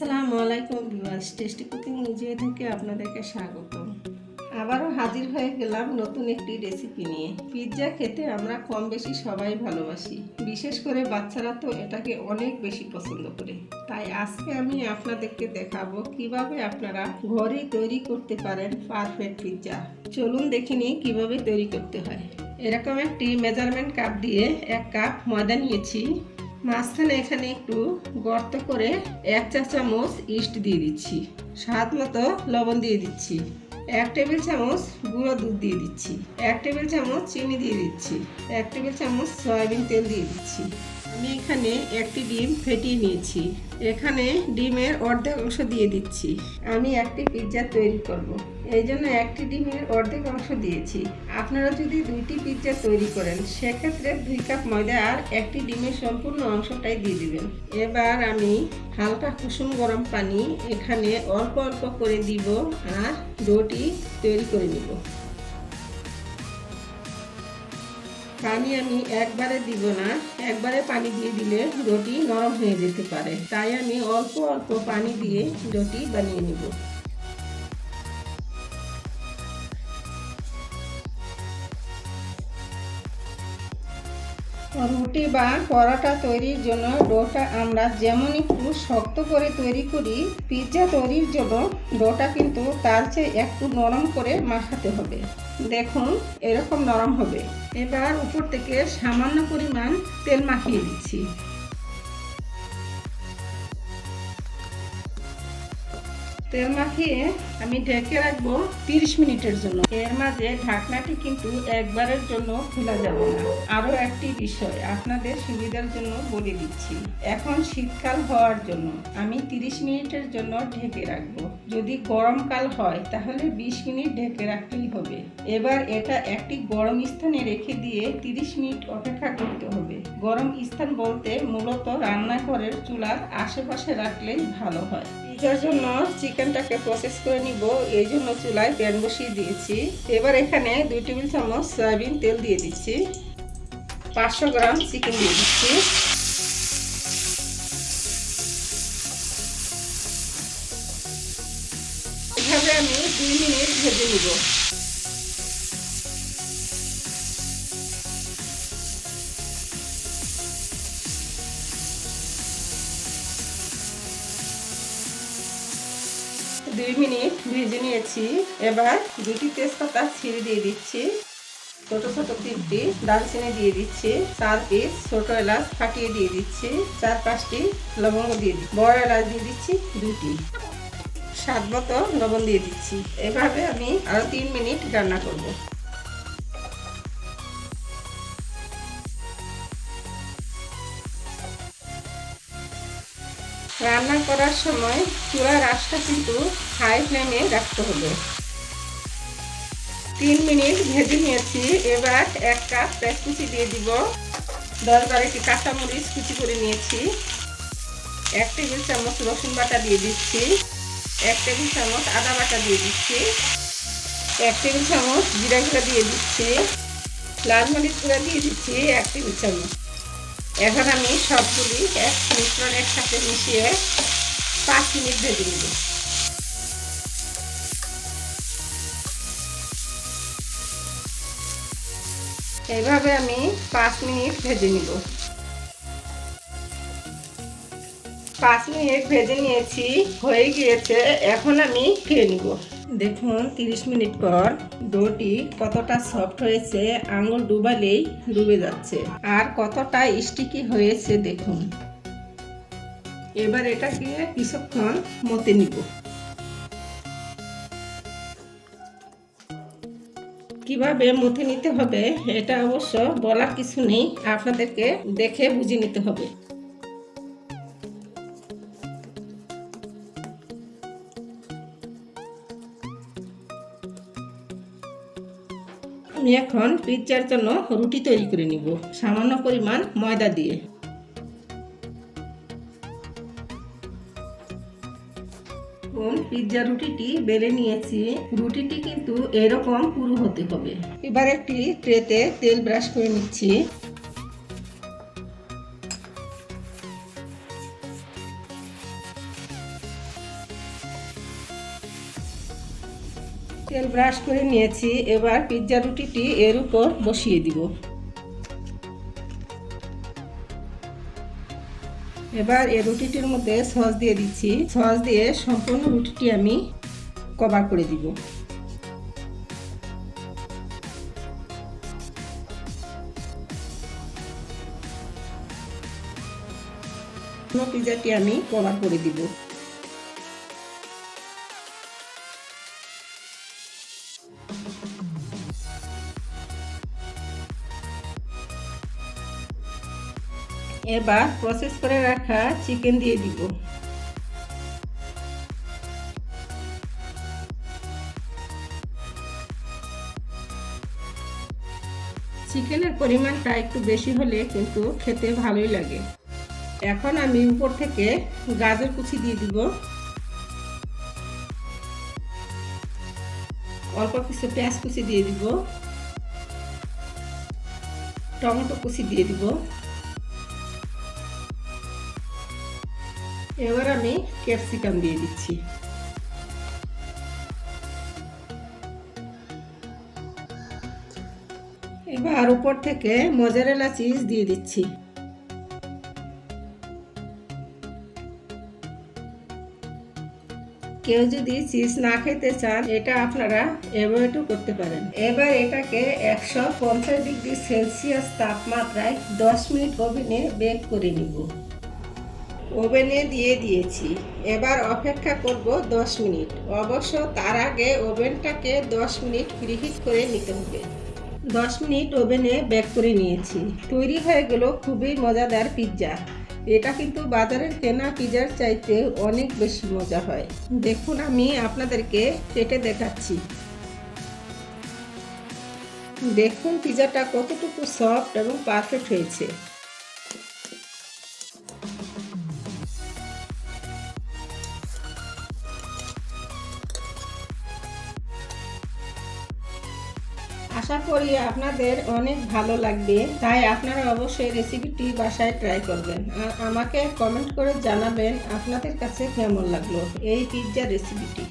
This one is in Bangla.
আসসালামু আলাইকুম ভিউয়ার্স, টেস্টি কুকিং নিজে থেকে আপনাদেরকে স্বাগত আবারও হাজির হয়ে গেলাম নতুন একটি রেসিপি নিয়ে। পিৎজা খেতে আমরা কম বেশি সবাই ভালোবাসি। বিশেষ করে বাচ্চারা তো এটাকে অনেক বেশি পছন্দ করে। তাই আজকে আমি আপনাদেরকে দেখাবো কীভাবে আপনারা ঘরেই তৈরি করতে পারেন পারফেক্ট পিৎজা চলুন দেখিনি কীভাবে তৈরি করতে হয়। এরকম একটি মেজারমেন্ট কাপ দিয়ে এক কাপ ময়দা নিয়েছি। মাঝখানে এখানে একটু গর্ত করে এক চা চামচ ইস্ট দিয়ে দিচ্ছি। স্বাদ মতো লবণ দিয়ে দিচ্ছি। এক টেবিল চামচ গুঁড়ো দুধ দিয়ে দিচ্ছি। এক টেবিল চামচ চিনি দিয়ে দিচ্ছি। এক টেবিল চামচ সয়াবিন তেল দিয়ে দিচ্ছি। আমি এখানে একটি ডিম ফেটিয়ে নিয়েছি। এখানে ডিমের অর্ধেক অংশ দিয়ে দিচ্ছি। আমি একটি পিৎজা তৈরি করব। এই জন্য একটি ডিমের অর্ধেক অংশ দিয়েছি। আপনারা যদি দুইটি পিৎজা তৈরি করেন, সেক্ষেত্রে দুই কাপ ময়দা আর একটি ডিমের সম্পূর্ণ অংশটাই দিয়ে দিবেন। এবার আমি হালকা কুসুম গরম পানি এখানে অল্প অল্প করে দিব আর ডোটি তৈরি করে নিব। পানি আমি একবারে দিব না, একবারে পানি দিয়ে দিলে রুটি নরম হয়ে যেতে পারে। তাই আমি অল্প অল্প পানি দিয়ে রুটি বানিয়ে নিব। রুটি বা পরোটা তৈরির জন্য ডোটা আমরা যেমন একটু শক্ত করে তৈরি করি, পিৎজা তৈরির জন্য ডোটা কিন্তু তার চেয়ে একটু নরম করে মাখাতে হবে। দেখুন, এরকম নরম হবে। এবার উপর থেকে সামান্য পরিমাণ তেল মাখিয়ে দিচ্ছি তেল মাখিয়ে আমি ঢেকে রাখব তিরিশ মিনিটের জন্য। এর মাঝে ঢাকনাটি কিন্তু একবারের জন্য খোলা যাবে না। আরও একটি বিষয় আপনাদের সুবিধার জন্য বলে দিচ্ছি। এখন শীতকাল হওয়ার জন্য আমি তিরিশ মিনিটের জন্য ঢেকে রাখব। যদি গরমকাল হয়, তাহলে বিশ মিনিট ঢেকে রাখলেই হবে। এবার এটা একটি গরম স্থানে রেখে দিয়ে তিরিশ মিনিট অপেক্ষা করতে হবে। গরম স্থান বলতে মূলত রান্নাঘরের চুলার আশেপাশে রাখলেই ভালো হয়। পিজার জন্য চিকেনটাকে প্রসেস করে নিব। এই জন্য চুলায় প্যান বসিয়ে দিয়েছি। এবার এখানে দুই টেবিল চামচ সয়াবিন তেল দিয়ে দিচ্ছি। পাঁচশো গ্রাম চিকেন দিয়ে দিচ্ছি। এভাবে আমি দুই মিনিট ভেজে নিব। দুই মিনিট ভেজে নিয়েছি। এবার দুটি তেজপাতা ছিঁড়ে দিয়ে দিচ্ছি। ছোট ছোট তিনটি দারচিনি দিয়ে দিচ্ছি। চার পিস ছোট এলাচ ফাটিয়ে দিয়ে দিচ্ছি। চার পাঁচটি লবঙ্গ দিয়ে দিচ্ছি। বড় এলাচ দিয়ে দিচ্ছি দুটি স্বাদ মতো লবণ দিয়ে দিচ্ছি। এভাবে আমি আরও তিন মিনিট রান্না করব। রান্না করার সময় চুলার আঁচটা কিন্তু হাই ফ্লেমে রাখতে হবে। তিন মিনিট ভেজে নিয়েছি, এবার এক কাপ পেঁয়াজ কুচি দিয়ে দিব। দশ বারোটি কাঁচামরিচ কুচি করে নিয়েছি। এক টেবিল চামচ রসুন বাটা দিয়ে দিচ্ছি। এক টেবিল চামচ আদা বাটা দিয়ে দিচ্ছি। এক টেবিল চামচ জিরা গুঁড়া দিয়ে দিচ্ছি। লাল মরিচ গুঁড়া দিয়ে দিচ্ছি এক টেবিল চামচ। এখন আমি সবগুলি এক মিশ্রণ একসাথে মিশিয়ে পাঁচ মিনিট ভেজে নেব। এইভাবে আমি পাঁচ মিনিট ভেজে নিব। পাঁচ মিনিট ভেজে নিয়েছি, হয়ে গিয়েছে, এখন আমি খেয়ে নিব। দেখুন, তিরিশ মিনিট পর ডোটি কতটা সফট হয়েছে, আঙুল ডুবালেই ডুবে যাচ্ছে। আর কতটা স্টিকি হয়েছে দেখুন। এবার এটাকে কিছুক্ষণ মতে নিব। কীভাবে মতে নিতে হবে, এটা অবশ্য বলার কিছু নেই, আপনাদেরকে দেখে বুঝে নিতে হবে। আমি এখন পিৎজার জন্য রুটি তৈরি করে নিব। সামান্য পরিমাণ ময়দা দিয়ে। পিৎজা রুটিটি বেড়ে নিয়েছি। রুটিটি কিন্তু এরকম পুরো হতে হবে। এবার একটি ট্রেতে তেল ব্রাশ করে নিচ্ছি। তেল ব্রাশ করে নিয়েছি, এবার পিৎজা রুটিটি এর উপর বসিয়ে দিব। এবার এই রুটিটির মধ্যে সস দিয়ে দিচ্ছি। সস দিয়ে সম্পূর্ণ রুটিটি আমি কভার করে দিব। পিজাটি আমি কভার করে দিব। এবার প্রসেস করে রাখা চিকেন দিয়ে দিব। চিকেনের পরিমাণটা একটু বেশি হলে কিন্তু খেতে ভালোই লাগে। এখন আমি উপর থেকে গাজর কুচি দিয়ে দিব। অল্প কিছু পেঁয়াজ কুচি দিয়ে দিব। টমেটো কুচি দিয়ে দিব। এবার আমি ক্যাপসিকাম দিয়ে দিচ্ছি এবার উপর থেকে মজারেলা চিজ দিয়ে দিচ্ছি কেউ যদি চিজ না খেতে চান, এটা আপনারা অ্যাভয়েডও করতে পারেন। এবার এটাকে একশো পঞ্চাশ ডিগ্রি সেলসিয়াস তাপমাত্রায় দশ মিনিট ওভেনে বেক করে নিব। ওভেনে দিয়ে দিয়েছি। এবার অপেক্ষা করব দশ মিনিট। অবশ্য তার আগে ওভেনটাকে দশ মিনিট প্রিহিট করে নিতে হবে। দশ মিনিট ওভেনে বেক করে নিয়েছি। তৈরি হয়ে গেল খুবই মজাদার পিৎজা। এটা কিন্তু বাজারের কেনা পিজার চাইতে অনেক বেশি মজা হয়। দেখুন, আমি আপনাদেরকে কেটে দেখাচ্ছি। দেখুন পিজাটা কতটুকু সফট এবং পারফেক্ট হয়েছে। আশা করি আপনাদের অনেক ভালো লাগবে। তাই আপনারা অবশ্যই রেসিপিটি বাসায় ট্রাই করবেন। আর আমাকে কমেন্ট করে জানাবেন আপনাদের কাছে কেমন লাগল এই পিৎজা রেসিপিটি